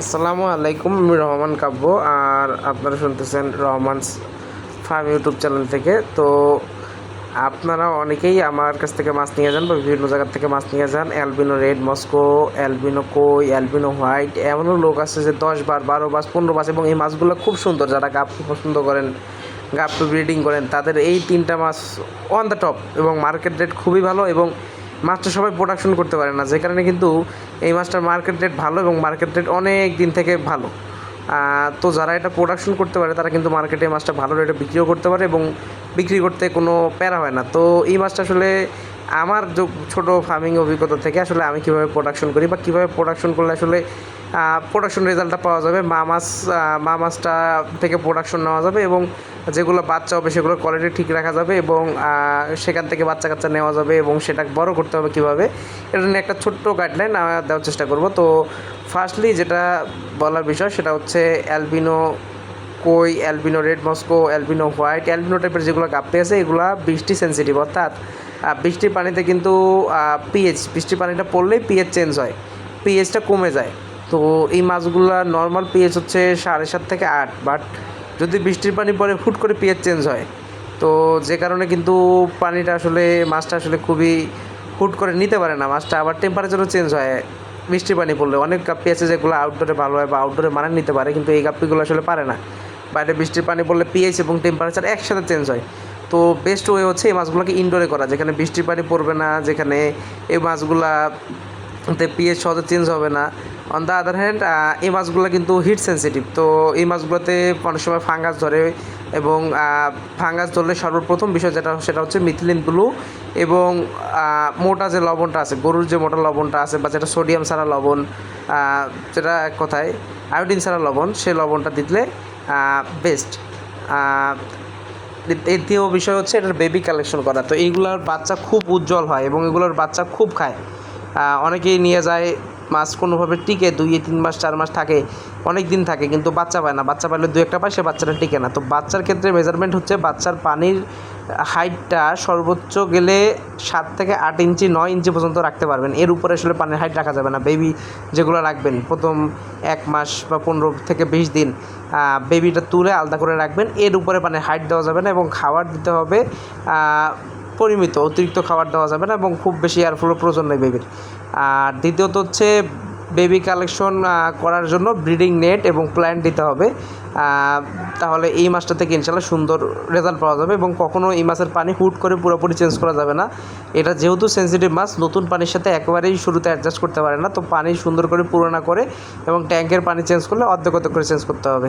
আসসালামু আলাইকুম, আমি রহমান কাব্য আর আপনারা শুনতেছেন রহমানস ফার্ম ইউটিউব চ্যানেল থেকে। তো আপনারা অনেকেই আমার কাছ থেকে মাছ নিয়ে যান বা বিভিন্ন জায়গার থেকে মাছ নিয়ে যান। অ্যালবিনো রেড, মস্কো, অ্যালবিনো কই, অ্যালবিনো হোয়াইট, এমনও লোক আছে যে দশ বার, বারো বাস পনেরো বাস এবং এই মাছগুলো খুব সুন্দর। যারা গাপ্পি পছন্দ করেন গাপ্পি ব্রিডিং করেন, তাদের এই তিনটা মাছ অন দ্য টপ এবং মার্কেট রেট খুবই ভালো এবং মাছটা সবাই প্রোডাকশন করতে পারে না যে কারণে কিন্তু এই মাছটার মার্কেট রেট ভালো এবং মার্কেট রেট অনেক দিন থেকে ভালো। তো যারা এটা প্রোডাকশন করতে পারে, তারা কিন্তু মার্কেটে মাছটা ভালো রেটে বিক্রিও করতে পারে এবং বিক্রি করতে কোনো প্যারা হয় না। তো এই মাছটা আসলে আমার ছোট ছোটো ফার্মিং অভিজ্ঞতা থেকে আসলে আমি কীভাবে প্রোডাকশন করি বা কীভাবে প্রোডাকশন করলে আসলে প্রোডাকশন রেজাল্টটা পাওয়া যাবে। মা মাছ মা মাছটা থেকে প্রোডাকশন নেওয়া যাবে এবং যেগুলো বাচ্চা হবে সেগুলোর কোয়ালিটি ঠিক রাখা যাবে এবং সেখান থেকে বাচ্চা কাচ্চা নেওয়া যাবে এবং সেটা বড় করতে হবে কীভাবে, এটা নিয়ে একটা ছোট্ট গাইডলাইন দেওয়ার চেষ্টা করব। তো ফার্স্টলি যেটা বলার বিষয় সেটা হচ্ছে অ্যালবিনো কই albino red Moscow albino white albino টাইপের যেগুলো গাপ্পি আছে, এগুলো বৃষ্টি সেন্সিটিভ অর্থাৎ বৃষ্টির পানিতে কিন্তু পিএইচ বৃষ্টির পানিটা পড়লেই পিএইচ চেঞ্জ হয় পিএইচটা কমে যায়। তো এই মাছগুলো নর্মাল পিএইচ হচ্ছে সাড়ে সাত থেকে আট বাট যদি বৃষ্টির পানি পরে হুট করে পিএইচ চেঞ্জ হয়, তো যে কারণে কিন্তু পানিটা আসলে, মাছটা আসলে খুবই হুট করে নিতে পারে না। মাছটা আবার টেম্পারেচারও চেঞ্জ হয়, বৃষ্টির পানি পড়লে। অনেক গাপ্পি আছে যেগুলো আউটডোরে ভালো হয় বা আউটডোরে মানে নিতে পারে, কিন্তু এই গাপ্পিগুলো আসলে পারে না। বাইরে বৃষ্টির পানি পড়লে পিএইচ এবং টেম্পারেচার একসাথে চেঞ্জ হয়। তো বেস্ট ওয়ে হচ্ছে এই মাছগুলোকে ইনডোরে করা, যেখানে বৃষ্টির পানি পড়বে না, যেখানে এই মাছগুলা তে পিএইচ সহজে চেঞ্জ হবে না। অন দ্য আদার হ্যান্ড এই মাছগুলো কিন্তু হিট সেন্সিটিভ তো এই মাছগুলোতে অনেক সময় ফাঙ্গাস ধরে এবং ফাঙ্গাস ধরলে সর্বপ্রথম বিষয় যেটা, সেটা হচ্ছে মিথিলিন ব্লু এবং মোটা যে লবণটা আছে, গরুর যে মোটা লবণটা আছে বা যেটা সোডিয়াম ছাড়া লবণ যেটা এক কথায় আয়োডিন ছাড়া লবণ, সেই লবণটা দিলে বেস্ট দ্বিতীয় বিষয় হচ্ছে এটার বেবি কালেকশন করা। তো এইগুলোর বাচ্চা খুব উজ্জ্বল হয় এবং এগুলোর বাচ্চা খুব খায়। অনেকেই নিয়ে যায়, মাছ কোনোভাবে টিকে, দুই, তিন মাস, চার মাস থাকে অনেক দিন থাকে, কিন্তু বাচ্চা পায় না। বাচ্চা পাইলে দু একটা পায়, সে বাচ্চাটা টিকে না। তো বাচ্চার ক্ষেত্রে মেজারমেন্ট হচ্ছে বাচ্চার পানির হাইটটা সর্বোচ্চ গেলে সাত থেকে আট ইঞ্চি, নয় ইঞ্চি পর্যন্ত রাখতে পারবেন। এর উপরে আসলে পানির হাইট রাখা যাবে না। বেবি যেগুলো রাখবেন, প্রথম এক মাস বা পনেরো থেকে বিশ দিন বেবিটা তুলে আলাদা করে রাখবেন। এর উপরে পানির হাইট দেওয়া যাবে না এবং খাবার দিতে হবে পরিমিত, অতিরিক্ত খাবার দেওয়া যাবে না এবং খুব বেশি এয়ারফ্লো প্রয়োজন নেই বেবির আর দ্বিতীয়ত হচ্ছে বেবি কালেকশন করার জন্য ব্রিডিং নেট এবং প্ল্যান্ট দিতে হবে। তাহলে এই মাছটা থেকে ইনশাল্লাহ সুন্দর রেজাল্ট পাওয়া যাবে এবং কখনও এই মাছের পানি হুট করে পুরোপুরি চেঞ্জ করা যাবে না। এটা যেহেতু সেন্সিটিভ মাছ নতুন পানির সাথে একেবারেই শুরুতে অ্যাডজাস্ট করতে পারে না। তো পানি সুন্দর করে পুরোনা করে এবং ট্যাঙ্কের পানি চেঞ্জ করলে অর্ধেক অর্ধেক করে চেঞ্জ করতে হবে।